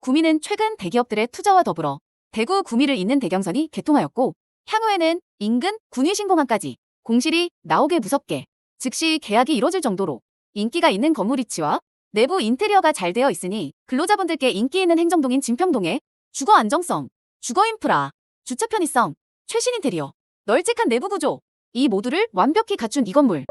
구미는 최근 대기업들의 투자와 더불어 대구 구미를 잇는 대경선이 개통하였고 향후에는 인근 군위 신공항까지 공실이 나오게 무섭게 즉시 계약이 이뤄질 정도로 인기가 있는 건물 위치와 내부 인테리어가 잘 되어 있으니 근로자분들께 인기 있는 행정동인 진평동의 주거 안정성, 주거 인프라, 주차 편의성, 최신 인테리어, 널찍한 내부 구조 이 모두를 완벽히 갖춘 이 건물.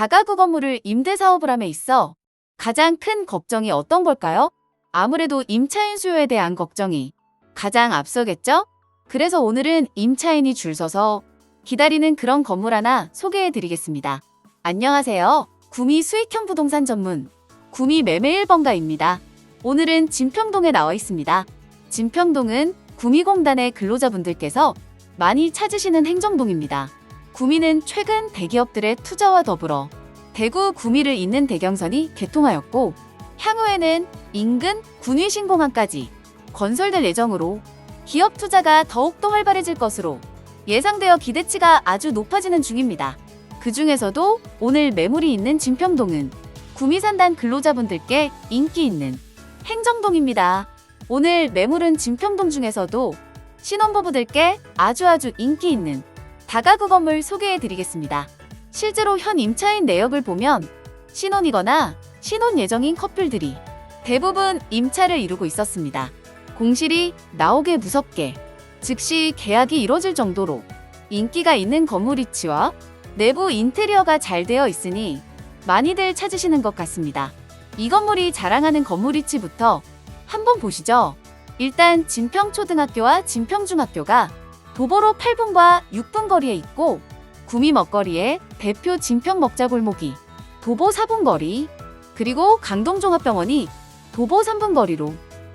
다가구 건물을 임대 사업을 함에 있어 가장 큰 걱정이 어떤 걸까요? 아무래도 임차인 수요에 대한 걱정이 가장 앞서겠죠? 그래서 오늘은 임차인이 줄 서서 기다리는 그런 건물 하나 소개해 드리겠습니다. 안녕하세요. 구미 수익형 부동산 전문 구미 매매 1번가입니다. 오늘은 진평동에 나와 있습니다. 진평동은 구미공단의 근로자분들께서 많이 찾으시는 행정동입니다. 구미는 최근 대기업들의 투자와 더불어 대구 구미를 잇는 대경선이 개통하였고 향후에는 인근 군위신공항까지 건설될 예정으로 기업 투자가 더욱더 활발해질 것으로 예상되어 기대치가 아주 높아지는 중입니다. 그 중에서도 오늘 매물이 있는 진평동은 구미산단 근로자분들께 인기 있는 행정동입니다. 오늘 매물은 진평동 중에서도 신혼부부들께 아주 아주 인기 있는 다가구 건물 소개해 드리겠습니다. 실제로 현 임차인 내역을 보면 신혼이거나 신혼 예정인 커플들이 대부분 임차를 이루고 있었습니다. 공실이 나오게 무섭게 즉시 계약이 이뤄질 정도로 인기가 있는 건물 위치와 내부 인테리어가 잘 되어 있으니 많이들 찾으시는 것 같습니다. 이 건물이 자랑하는 건물 위치부터 한번 보시죠. 일단 진평초등학교와 진평중학교가 도보로 8분과 6분 거리에 있고 구미 먹거리에 대표 진평 먹자 골목이 도보 4분 거리 그리고 강동종합병원이 도보 3분 거리로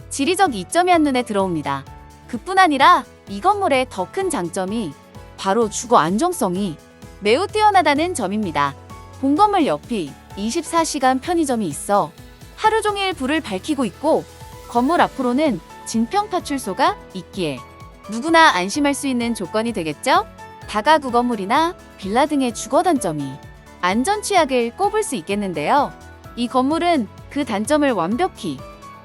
지리적 이점이 한눈에 들어옵니다. 그뿐 아니라 이 건물의 더 큰 장점이 바로 주거 안정성이 매우 뛰어나다는 점입니다. 본 건물 옆이 24시간 편의점이 있어 하루 종일 불을 밝히고 있고 건물 앞으로는 진평 파출소가 있기에 누구나 안심할 수 있는 조건이 되겠죠? 다가구 건물이나 빌라 등의 주거 단점이 안전 취약을 꼽을 수 있겠는데요. 이 건물은 그 단점을 완벽히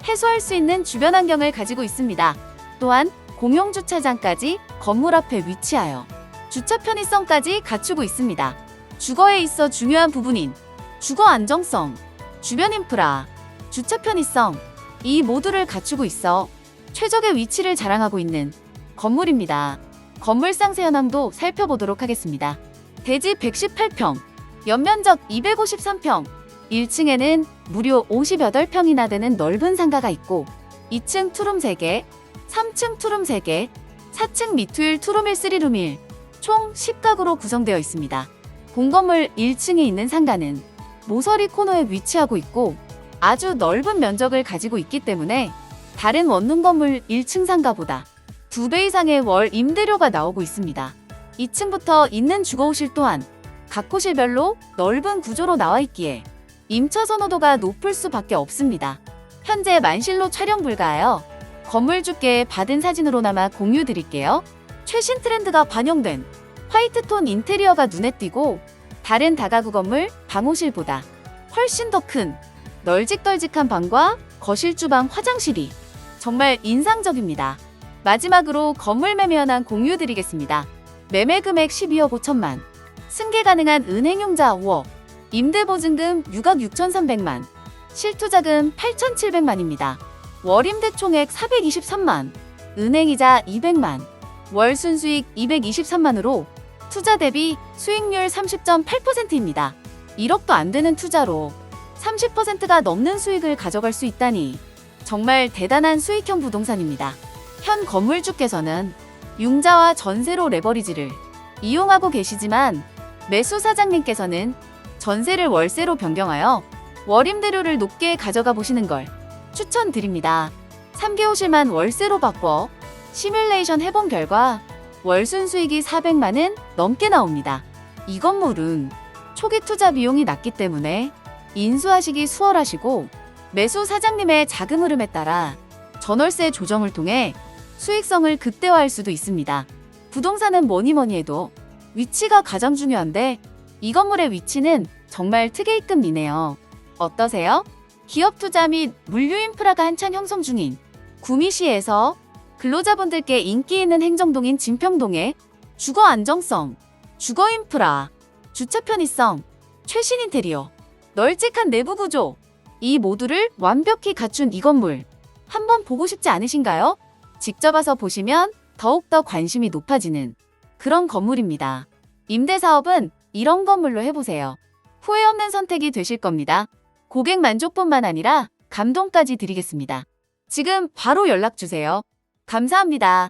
해소할 수 있는 주변 환경을 가지고 있습니다. 또한 공용 주차장까지 건물 앞에 위치하여 주차 편의성까지 갖추고 있습니다. 주거에 있어 중요한 부분인 주거 안정성, 주변 인프라, 주차 편의성 이 모두를 갖추고 있어 최적의 위치를 자랑하고 있는 건물입니다. 건물 상세 현황도 살펴보도록 하겠습니다. 대지 118평, 연면적 253평, 1층에는 무려 58평이나 되는 넓은 상가가 있고 2층 투룸 3개, 3층 투룸 3개, 4층 미투일 투룸 1 3룸 1, 총 10가구로 구성되어 있습니다. 본건물 1층에 있는 상가는 모서리 코너에 위치하고 있고 아주 넓은 면적을 가지고 있기 때문에 다른 원룸 건물 1층 상가보다 2배 이상의 월 임대료가 나오고 있습니다. 2층부터 있는 주거호실 또한 각 호실별로 넓은 구조로 나와 있기에 임차 선호도가 높을 수밖에 없습니다. 현재 만실로 촬영 불가하여 건물 주께 받은 사진으로나마 공유 드릴게요. 최신 트렌드가 반영된 화이트톤 인테리어가 눈에 띄고 다른 다가구 건물 방호실보다 훨씬 더 큰 널찍널찍한 방과 거실 주방 화장실이 정말 인상적입니다. 마지막으로 건물 매매 현황 공유 드리겠습니다. 매매 금액 12억 5천만, 승계 가능한 은행융자 5억, 임대보증금 6억 6,300만, 실투자금 8,700만입니다. 월임대 총액 423만, 은행이자 200만, 월 순수익 223만으로 투자 대비 수익률 30.8%입니다. 1억도 안 되는 투자로 30%가 넘는 수익을 가져갈 수 있다니 정말 대단한 수익형 부동산입니다. 현 건물주께서는 융자와 전세로 레버리지를 이용하고 계시지만 매수 사장님께서는 전세를 월세로 변경하여 월임대료를 높게 가져가 보시는 걸 추천드립니다. 3개월실만 월세로 바꿔 시뮬레이션 해본 결과 월순 수익이 400만은 넘게 나옵니다. 이 건물은 초기 투자 비용이 낮기 때문에 인수하시기 수월하시고 매수 사장님의 자금 흐름에 따라 전월세 조정을 통해 수익성을 극대화할 수도 있습니다. 부동산은 뭐니 뭐니 해도 위치가 가장 중요한데 이 건물의 위치는 정말 특이급이네요. 어떠세요? 기업 투자 및 물류 인프라가 한창 형성 중인 구미시에서 근로자분들께 인기 있는 행정동인 진평동에 주거 안정성, 주거 인프라, 주차 편의성, 최신 인테리어, 널찍한 내부 구조, 이 모두를 완벽히 갖춘 이 건물 한번 보고 싶지 않으신가요? 직접 와서 보시면 더욱더 관심이 높아지는 그런 건물입니다. 임대 사업은 이런 건물로 해보세요. 후회 없는 선택이 되실 겁니다. 고객 만족뿐만 아니라 감동까지 드리겠습니다. 지금 바로 연락 주세요. 감사합니다.